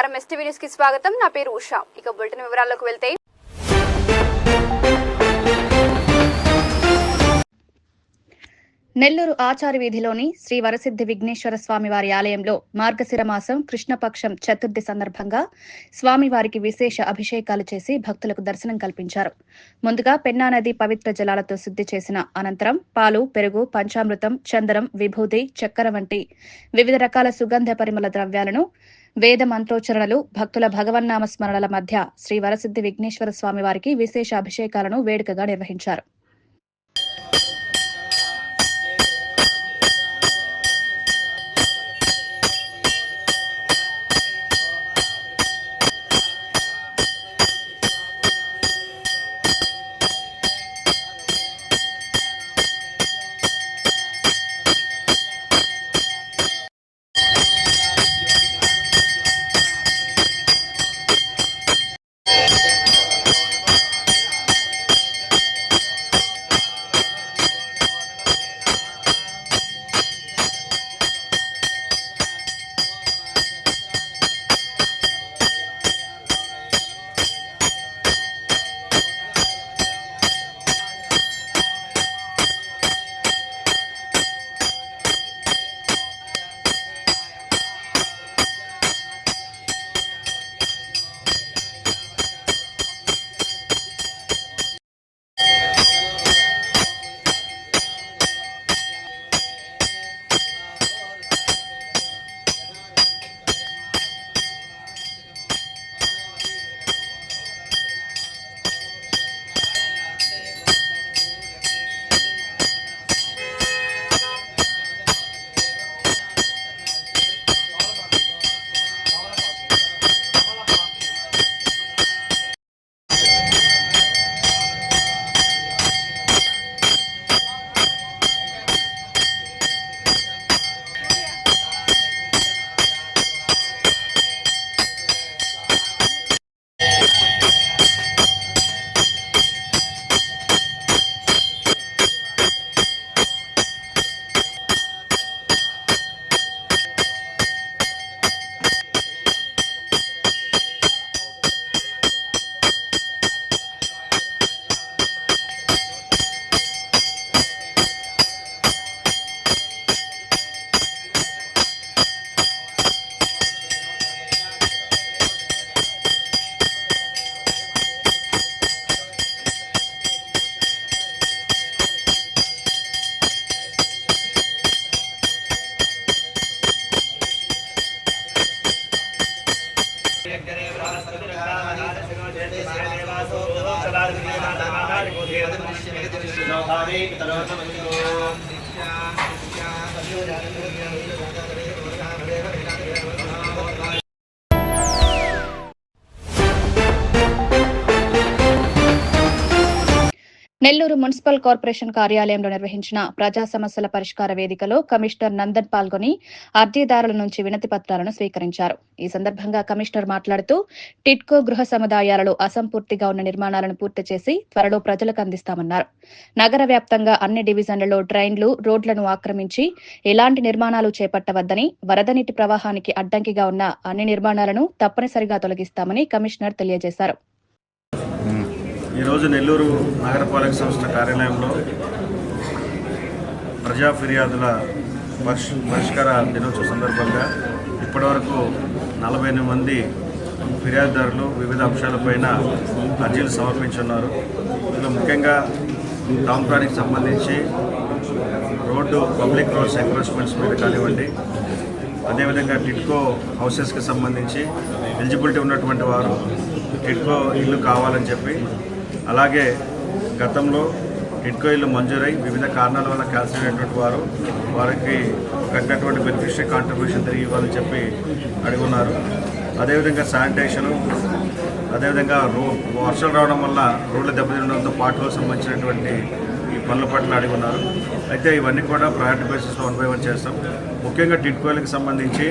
నమస్కారం. ఎస్టీవీ న్యూస్కి స్వాగతం. నా పేరు ఉషా. ఇక బులెటిన్ వివరాల్లోకి వెళ్తే నెల్లూరు ఆచార వీధిలోని శ్రీ వరసిద్ధి విఘ్నేశ్వర స్వామివారి ఆలయంలో మార్గశిర మాసం కృష్ణపక్షం చతుర్థి సందర్భంగా స్వామివారికి విశేష అభిషేకాలు చేసి భక్తులకు దర్శనం కల్పించారు. ముందుగా పెన్నా నది పవిత్ర జలాలతో శుద్ధి చేసిన అనంతరం పాలు పెరుగు పంచామృతం చందనం విభూది చక్కెర వంటి వివిధ రకాల సుగంధ పరిమళ ద్రవ్యాలను వేద మంత్రోచ్చరణలు భక్తుల భగవన్నామ స్మరణల మధ్య శ్రీ వరసిద్ధి విఘ్నేశ్వర స్వామివారికి విశేష అభిషేకాలను వేడుకగా నిర్వహించారు. నెల్లూరు మున్సిపల్ కార్పొరేషన్ కార్యాలయంలో నిర్వహించిన ప్రజా సమస్యల పరిష్కార వేదికలో కమిషనర్ నందన్ పాల్గొని అర్జీదారుల నుంచి వినతి పత్రాలను స్వీకరించారు. ఈ సందర్భంగా కమిషనర్ మాట్లాడుతూ టిట్కో గృహ సముదాయాలలో అసంపూర్తిగా ఉన్న నిర్మాణాలను పూర్తి చేసి త్వరలో ప్రజలకు అందిస్తామన్నారు. నగర వ్యాప్తంగా అన్ని డివిజన్లలో ట్రైన్లు రోడ్లను ఆక్రమించి ఎలాంటి నిర్మాణాలు చేపట్టవద్దని వరద నీటి ప్రవాహానికి అడ్డంకిగా ఉన్న అన్ని నిర్మాణాలను తప్పనిసరిగా తొలగిస్తామని కమిషనర్ తెలియజేశారు. ఈరోజు నెల్లూరు నగరపాలక సంస్థ కార్యాలయంలో ప్రజా ఫిర్యాదుల పరిష్ పరిష్కార దినోత్సవ సందర్భంగా ఇప్పటివరకు నలభై ఎనిమిది మంది ఫిర్యాదుదారులు వివిధ అంశాలపైన అర్జీలు సమర్పించున్నారు. ఇందులో ముఖ్యంగా టాంప్రానికి సంబంధించి రోడ్డు పబ్లిక్ రోడ్స్ ఎంక్రోచ్మెంట్స్ మీద కానివ్వండి అదేవిధంగా టిట్కో హౌసెస్కి సంబంధించి ఎలిజిబిలిటీ ఉన్నటువంటి వారు టిట్కో ఇల్లు కావాలని చెప్పి అలాగే గతంలో టిట్కో మంజూరై వివిధ కారణాల వల్ల క్యాన్సిల్ అయినటువంటి వారు వారికి కట్టినటువంటి బెనిఫిషరీ కాంట్రిబ్యూషన్ తిరిగి ఇవ్వాలని చెప్పి అడుగున్నారు. అదేవిధంగా శానిటేషను అదేవిధంగా రో వర్షాలు రావడం వల్ల రోడ్లు దెబ్బతినడంతో పాటలకు సంబంధించినటువంటి ఈ పనుల పట్ల అడిగి ఉన్నారు అయితే ఇవన్నీ కూడా ప్రయారిటీ బేసిస్లో వన్ బై వన్ చేస్తాం. ముఖ్యంగా టిట్కోయిలకు సంబంధించి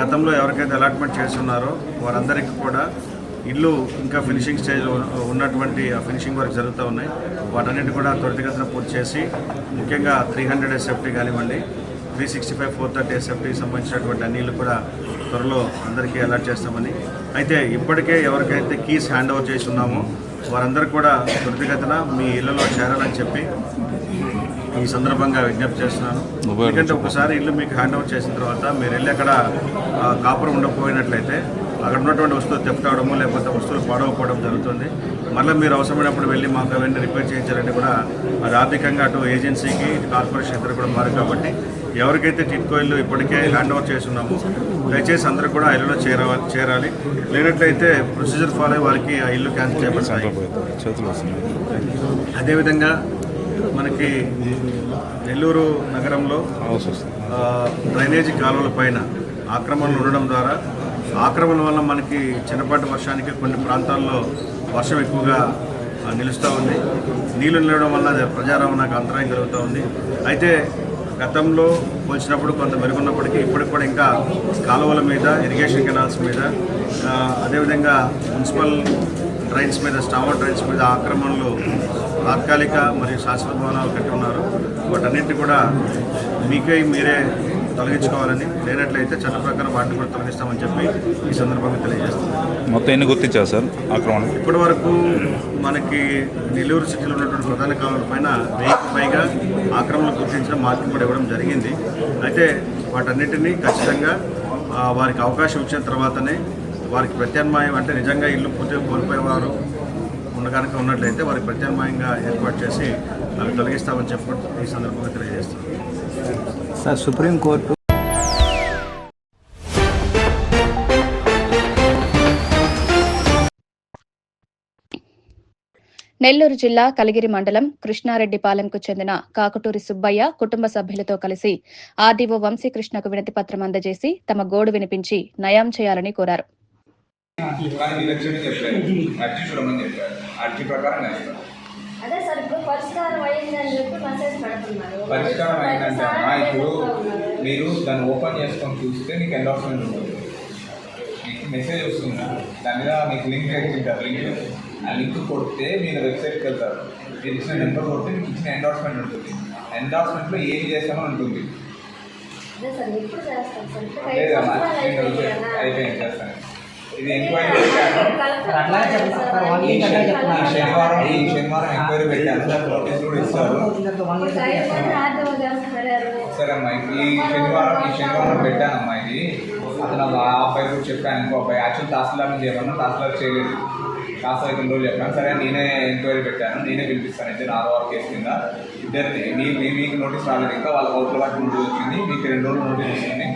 గతంలో ఎవరికైతే అలాట్మెంట్ చేస్తున్నారో వారందరికీ కూడా ఇల్లు ఇంకా ఫినిషింగ్ స్టేజ్లో ఉన్నటువంటి ఆ ఫినిషింగ్ వర్క్ జరుగుతూ ఉన్నాయి. వాటన్నిటి కూడా త్వరితగతిన పూర్తి చేసి ముఖ్యంగా త్రీ హండ్రెడ్ ఎస్ఎఫ్టీ కానివ్వండి three sixty five four thirty ఎస్ఎఫ్టీకి సంబంధించినటువంటి అన్ని ఇల్లు కూడా త్వరలో అందరికీ అలర్ట్ చేస్తామని. అయితే ఇప్పటికే ఎవరికైతే కీస్ హ్యాండ్ ఓవర్ చేసి ఉన్నామో వారందరూ కూడా త్వరితగతిన మీ ఇళ్ళలో చేరాలని చెప్పి ఈ సందర్భంగా విజ్ఞప్తి చేస్తున్నాను. ఎందుకంటే ఒకసారి ఇల్లు మీకు హ్యాండ్ ఓవర్ చేసిన తర్వాత మీరు వెళ్ళి అక్కడ కాపురం ఉండకపోయినట్లయితే అక్కడ ఉన్నటువంటి వస్తువులు తెప్పవడము లేకపోతే వస్తువులు పాడవకపోవడం జరుగుతుంది. మళ్ళీ మీరు అవసరమైనప్పుడు వెళ్ళి మాకు అవన్నీ రిపేర్ చేయించాలంటే కూడా అది ఆర్థికంగా అటు ఏజెన్సీకి కార్పొరేషన్ ఇద్దరు కూడా మారు కాబట్టి ఎవరికైతే టిట్కో ఇల్లు ఇప్పటికే హ్యాండ్ ఓవర్ చేస్తున్నామో దయచేసి అందరూ కూడా ఆ ఇల్లులో చేరాలి చేరాలి. లేనట్లయితే ప్రొసీజర్ ఫాలో అయ్యి వారికి ఆ ఇల్లు క్యాన్సిల్ చేయబడతాయి అదేవిధంగా మనకి నెల్లూరు నగరంలో డ్రైనేజీ కాలువల పైన ఆక్రమణలు ఉండడం ద్వారా ఆక్రమణ వల్ల మనకి చిన్నపాటి వర్షానికి కొన్ని ప్రాంతాల్లో వర్షం ఎక్కువగా నిలుస్తూ ఉంది. నీళ్ళు నిలవడం వల్ల అది అంతరాయం కలుగుతూ ఉంది. అయితే గతంలో పోల్చినప్పుడు కొంత మెరుగున్నప్పటికీ ఇప్పటికి కూడా ఇంకా కాలువల మీద ఇరిగేషన్ కెనాల్స్ మీద అదేవిధంగా మున్సిపల్ డ్రైన్స్ మీద స్టామర్ డ్రైన్స్ మీద ఆక్రమణలు తాత్కాలిక మరియు శాశ్వత భవనాలు కట్టి ఉన్నారు. వాటన్నింటినీ కూడా మీకై మీరే తొలగించుకోవాలని లేనట్లయితే చట్ట ప్రకారం వాటిని కూడా తొలగిస్తామని చెప్పి ఈ సందర్భంగా తెలియజేస్తున్నాం. మొత్తం ఎన్ని గుర్తించారు సార్ ఆక్రమణ ఇప్పటి వరకు మనకి నెల్లూరు సిటీలో ఉన్నటువంటి ప్రధాన కాలువల పైన వెయ్యికి పైగా ఆక్రమణలు గుర్తించడం మార్కింగ్ కూడా ఇవ్వడం జరిగింది. అయితే వాటన్నిటినీ ఖచ్చితంగా వారికి అవకాశం ఇచ్చిన తర్వాతనే వారికి ప్రత్యామ్నాయం అంటే నిజంగా ఇల్లు పూర్తిగా కోల్పోయేవారు ఉండగానే ఉన్నట్లయితే వారికి ప్రత్యామ్నాయంగా ఏర్పాటు చేసి అవి తొలగిస్తామని చెప్పి ఈ సందర్భంగా తెలియజేస్తున్నాం. సార్ సుప్రీంకోర్టు నెల్లూరు జిల్లా కలిగిరి మండలం కృష్ణారెడ్డిపాలెంకు చెందిన కాకుటూరి సుబ్బయ్య కుటుంబ సభ్యులతో కలిసి ఆర్డీఓ వంశీకృష్ణకు వినతి పత్రం అందజేసి తమ గోడు వినిపించి నయం చేయాలని కోరారు. పరిష్కారం అయ్యిందని చెప్పి మెసేజ్ పెడుతున్నారు. పరిష్కారం అయిందంటే. అమ్మా ఇప్పుడు. మీరు దాన్ని ఓపెన్ చేసుకొని చూస్తే మీకు ఎండార్స్మెంట్ ఉంటుంది. మీకు మెసేజ్ వస్తుంది? దాని మీద మీకు లింక్ ఇచ్చింటారు లింక్ ఆ లింక్ కొడితే మీరు వెబ్సైట్కి వెళ్తారు. మీరు ఇచ్చిన నెంబర్ కొడితే మీకు ఇచ్చిన ఎండార్స్మెంట్ ఉంటుంది. ఎండార్స్మెంట్లో ఏమి చేస్తామో ఉంటుంది. అయిపోయింది చేస్తాను. ఇది ఎంక్వైరీ పెట్టాను. అట్లా ఈ ఈ శనివారం ఈ శనివారం ఎంక్వైరీ పెట్టాను. నోటీస్ కూడా ఇస్తారు సరే అమ్మా ఈ శనివారం ఈ శనివారం పెట్టానమ్మా ఇది. అతను ఆ అబ్బాయి కూడా చెప్పాను ఇంకో అబ్బాయి. యాక్చువల్ తహసీల్దార్ చేయమన్నా తహసీల్దార్ చేయలేదు. తహసీల్దార్ కొన్ని రోజులు చెప్పాను. సరే నేనే ఎంక్వైరీ పెట్టాను నేనే పిలిపిస్తాను ఇద్దరు ఆరో ఆరు కేసు కింద. ఇద్దరిని మీ మీకు నోటీస్ రాలేదు. ఇంకా వాళ్ళ అవుట్ల వాటి నోటీస్ వచ్చింది మీకు రెండు రోజులు నోటీస్ వచ్చింది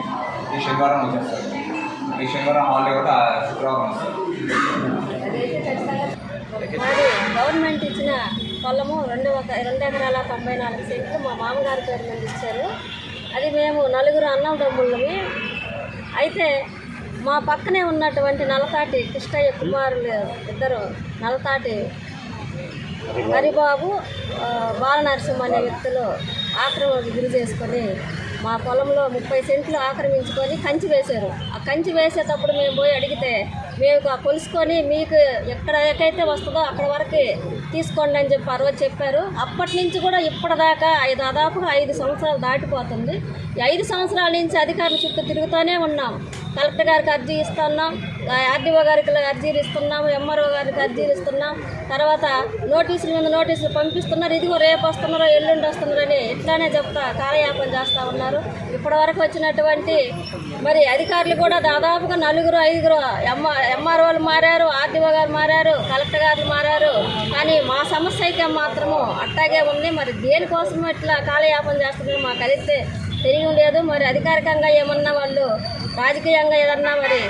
ఈ శనివారం వచ్చేస్తారు ఈ శనివారం హాలిడే కూడా శుక్రవారం గవర్నమెంట్ ఇచ్చిన పొలము రెండు ఒక రెండు ఎకరాల తొంభై నాలుగు సెంట్లు మా మామగారి పేరు మీద ఇచ్చారు. అది మేము నలుగురు అన్నం అన్నదమ్ముళ్ళమి. అయితే మా పక్కనే ఉన్నటువంటి నలతాటి కృష్ణయ్య కుమారులు ఇద్దరు నలతాటి హరిబాబు బాలనరసింహ అనే వ్యక్తులు ఆక్రమణకు గురి చేసుకొని మా పొలంలో ముప్పై సెంట్లు ఆక్రమించుకొని కంచి వేశారు. కంచి వేసేటప్పుడు మేము పోయి అడిగితే మేము కొలుసుకొని మీకు ఎక్కడైతే వస్తుందో అక్కడ వరకు తీసుకోండి అని చెప్పి ఆ రోజు చెప్పారు. అప్పటి నుంచి కూడా ఇప్పటిదాకా ఐదు దాదాపుగా ఐదు సంవత్సరాలు దాటిపోతుంది. ఐదు సంవత్సరాల నుంచి అధికారుల చుట్టూ తిరుగుతూనే ఉన్నాం. కలెక్టర్ గారికి అర్జీ ఇస్తున్నాం. ఆర్డీఓ గారికి అర్జీలు ఇస్తున్నాం ఎంఆర్ఓ గారికి అర్జీలు ఇస్తున్నాం. తర్వాత నోటీసుల మీద నోటీసులు పంపిస్తున్నారు. ఇదిగో రేపు వస్తున్నారో ఎల్లుండి వస్తున్నారని ఇట్లానే చెప్తా కాలయాపన చేస్తూ ఉన్నారు. ఇప్పటివరకు వచ్చినటువంటి మరి అధికారులు కూడా దాదాపుగా నలుగురు ఐదుగురు ఎంఆర్ ఎంఆర్ఓలు మారారు ఆర్డీఓ గారు మారారు కలెక్టర్ గారు మారారు. కానీ మా సమస్య అయితే మాత్రము అట్టాగే ఉంది. మరి దేనికోసం ఇట్లా కాలయాపన చేస్తున్నారు మాకు అయితే తెలియడం లేదు. మరి అధికారికంగా ఏమన్నా వాళ్ళు రాజకీయంగా ఏదన్నా మరి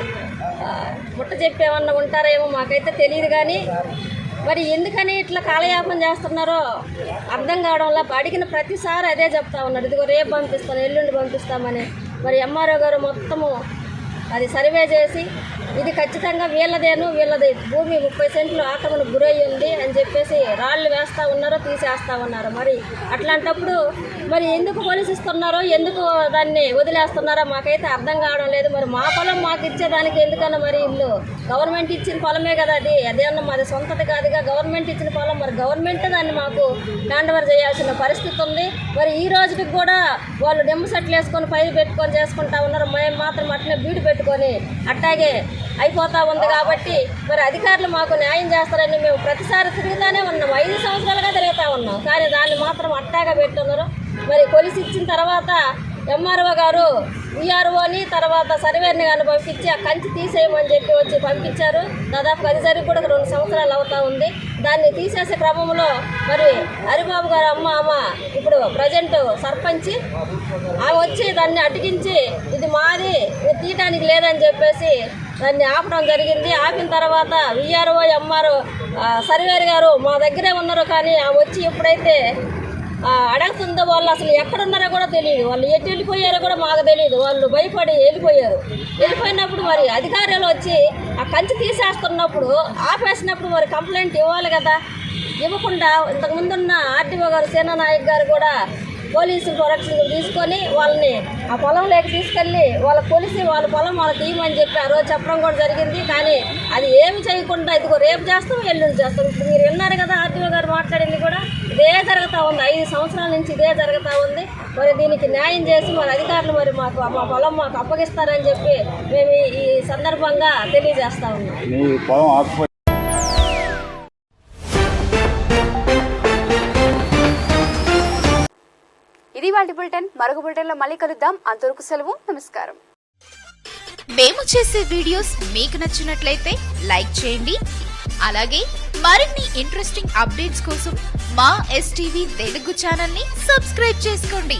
ముట్ట చెప్పేమన్నా ఉంటారేమో మాకైతే తెలియదు కానీ మరి ఎందుకని ఇట్లా కాలయాపన చేస్తున్నారో అర్థం కావడంలో అడిగిన ప్రతిసారి అదే చెప్తా ఉన్నారు. ఇదిగో రేపు పంపిస్తాను ఎల్లుండి పంపిస్తామని. మరి ఎంఆర్ఓ గారు మొత్తము అది సర్వే చేసి ఇది ఖచ్చితంగా వీళ్ళదేను వీళ్ళది భూమి ముప్పై సెంట్లు ఆక్రమణ గురై ఉంది అని చెప్పేసి రాళ్ళు వేస్తా ఉన్నారో తీసేస్తా ఉన్నారు మరి. అట్లాంటప్పుడు మరి ఎందుకు పోలీసిస్తున్నారో ఎందుకు దాన్ని వదిలేస్తున్నారో మాకైతే అర్థం కావడం లేదు. మరి మా పొలం మాకు ఇచ్చేదానికి ఎందుకన్నా మరి ఇల్లు? గవర్నమెంట్ ఇచ్చిన పొలమే కదా అది. అదేమన్నా మరి సొంతది కాదుగా. గవర్నమెంట్ ఇచ్చిన పొలం మరి గవర్నమెంట్ దాన్ని మాకు హ్యాండ్ఓవర్ చేయాల్సిన పరిస్థితి ఉంది. మరి ఈ రోజుకి కూడా వాళ్ళు నిమ్మ సెట్లు వేసుకొని పైరు పెట్టుకొని చేసుకుంటా ఉన్నారు. మేము మాత్రం అట్లే బీడు పెట్టుకొని అట్టాగే అయిపోతా ఉంది కాబట్టి మరి అధికారులు మాకు న్యాయం చేస్తారని మేము ప్రతిసారి తిరుగుతానే ఉన్నాం. ఐదు సంవత్సరాలుగా తిరుగుతూ ఉన్నాం. కానీ దాన్ని మాత్రం అట్టాగా పెట్టున్నారు. మరి కొలిసి ఇచ్చిన తర్వాత ఎంఆర్ఓ గారు విఆర్ఓని తర్వాత సర్వేని కానీ పంపించి ఆ కంచి తీసేయమని చెప్పి వచ్చి పంపించారు. దాదాపు అది జరిగి కూడా రెండు సంవత్సరాలు అవుతూ ఉంది. దాన్ని తీసేసే క్రమంలో మరి హరిబాబు గారు అమ్మ అమ్మ ఇప్పుడు ప్రజెంట్ సర్పంచి ఆమె వచ్చి దాన్ని అటికించి ఇది మాది ఇది తీయడానికి లేదని చెప్పేసి దాన్ని ఆపడం జరిగింది. ఆపిన తర్వాత విఆర్ఓ ఎంఆర్ఓ సర్వేర్ గారు మా దగ్గరే ఉన్నారు. కానీ ఆమె వచ్చి ఎప్పుడైతే అడగతుందో అడుగుతుందో వాళ్ళు అసలు ఎక్కడున్నారో కూడా తెలియదు. వాళ్ళు ఎటు వెళ్ళిపోయారో కూడా మాకు తెలియదు. వాళ్ళు భయపడి వెళ్ళిపోయారు. వెళ్ళిపోయినప్పుడు మరి అధికారులు వచ్చి ఆ కంచి తీసేస్తున్నప్పుడు ఆపేసినప్పుడు మరి కంప్లైంట్ ఇవ్వాలి కదా. ఇవ్వకుండా ఇంతకు ముందున్న ఆర్డీఓ గారు సేనా నాయక్ గారు కూడా పోలీసులు ప్రొడక్షన్ తీసుకొని వాళ్ళని ఆ పొలం లేక తీసుకెళ్ళి వాళ్ళ కొలిసి వాళ్ళ పొలం వాళ్ళకి తీయమని చెప్పి ఆ రోజు చెప్పడం కూడా జరిగింది. కానీ అది ఏమి చేయకుండా ఇదిగో రేపు చేస్తాం ఎల్లుండి చేస్తాం. ఇప్పుడు మీరు విన్నారు కదా ఆర్టీఓ గారు మాట్లాడింది కూడా ఇదే జరుగుతూ ఉంది. ఐదు సంవత్సరాల నుంచి ఇదే జరుగుతూ ఉంది. మరి దీనికి న్యాయం చేసి మరి అధికారులు మరి మాకు మా పొలం మాకు అప్పగిస్తారని చెప్పి మేము ఈ సందర్భంగా తెలియజేస్తా ఉన్నాం. మీ బులెటిన్. మరొక బులెటిన్లో మళ్ళీ కలుద్దాం. అంతవరకు సెలవు. నమస్కారం. మేము చేసే వీడియోస్ మీకు నచ్చినట్లయితే లైక్ చేయండి. అలాగే మరిన్ని ఇంట్రెస్టింగ్ అప్డేట్స్ కోసం మా ఎస్టీవీ తెలుగు ఛానల్ని సబ్స్క్రైబ్ చేసుకోండి.